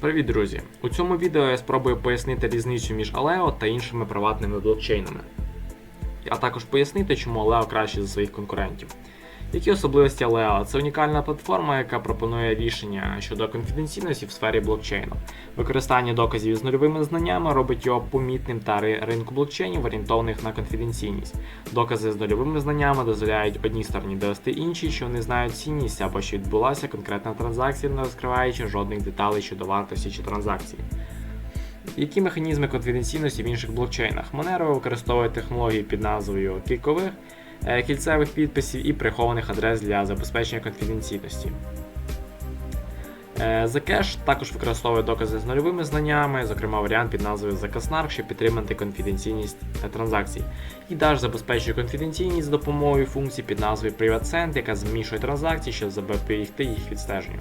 Привіт, друзі! У цьому відео я спробую пояснити різницю між Aleo та іншими приватними блокчейнами, а також пояснити, чому Aleo краще за своїх конкурентів. Які особливості Aleo? Це унікальна платформа, яка пропонує рішення щодо конфіденційності в сфері блокчейну. Використання доказів з нульовими знаннями робить його помітним та ринку блокчейнів, орієнтованих на конфіденційність. Докази з нульовими знаннями дозволяють одній стороні довести іншій, що вони знають цінність або що відбулася конкретна транзакція, не розкриваючи жодних деталей щодо вартості чи транзакції. Які механізми конфіденційності в інших блокчейнах? Monero використовує технології під назвою кількових, кільцевих підписів і прихованих адрес для забезпечення конфіденційності. Е, Zcash також використовує докази з нульовими знаннями, зокрема варіант під назвою Zcash, щоб підтримати конфіденційність е, транзакцій. І Dash забезпечує конфіденційність з допомогою функції під назвою PrivatSend, яка змішує транзакції, щоб запобігти їх відстеженню.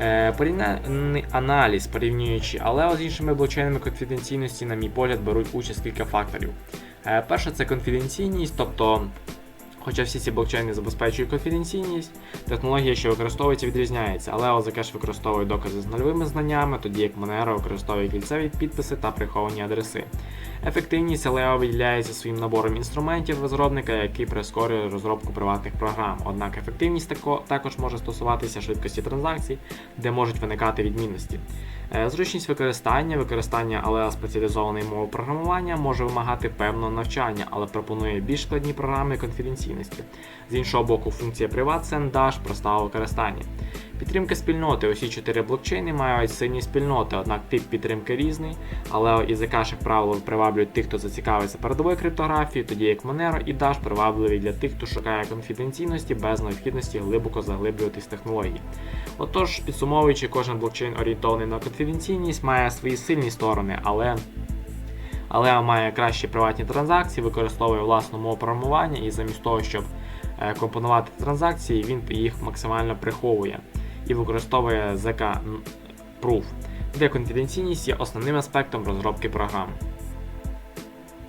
Е, Порівняльний аналіз, порівнюючи але з іншими блокчейнами конфіденційності, на мій погляд, беруть участь кілька факторів. Е, Перше це конфіденційність, тобто, хоча всі ці блокчейни забезпечують конфіденційність, технологія, що використовується, відрізняється. Aleo Zcash використовує докази з нульовими знаннями, тоді як Monero використовує кільцеві підписи та приховані адреси. Ефективність Aleo виділяється своїм набором інструментів розробника, який прискорює розробку приватних програм. Однак ефективність тако- також може стосуватися швидкості транзакцій, де можуть виникати відмінності. Е, Зручність використання, використання Aleo спеціалізованої мови програмування може вимагати певного навчання, але пропонує більш складні програми конфіденційності. З іншого боку, функція PrivatSend Dash проста у використанні. Підтримка спільноти. Усі чотири блокчейни мають сильні спільноти, однак тип підтримки різний, але і Zcash, як правило, приваблюють тих, хто зацікавиться передовою криптографією, тоді як Monero і Dash привабливі для тих, хто шукає конфіденційності без необхідності глибоко заглиблюватись в технології. Отож, підсумовуючи, кожен блокчейн орієнтований на конфіденційність має свої сильні сторони, але але має кращі приватні транзакції, використовує власну мову програмування і замість того, щоб е, компонувати транзакції, він їх максимально приховує і використовує ZK Proof, де конфіденційність є основним аспектом розробки програм.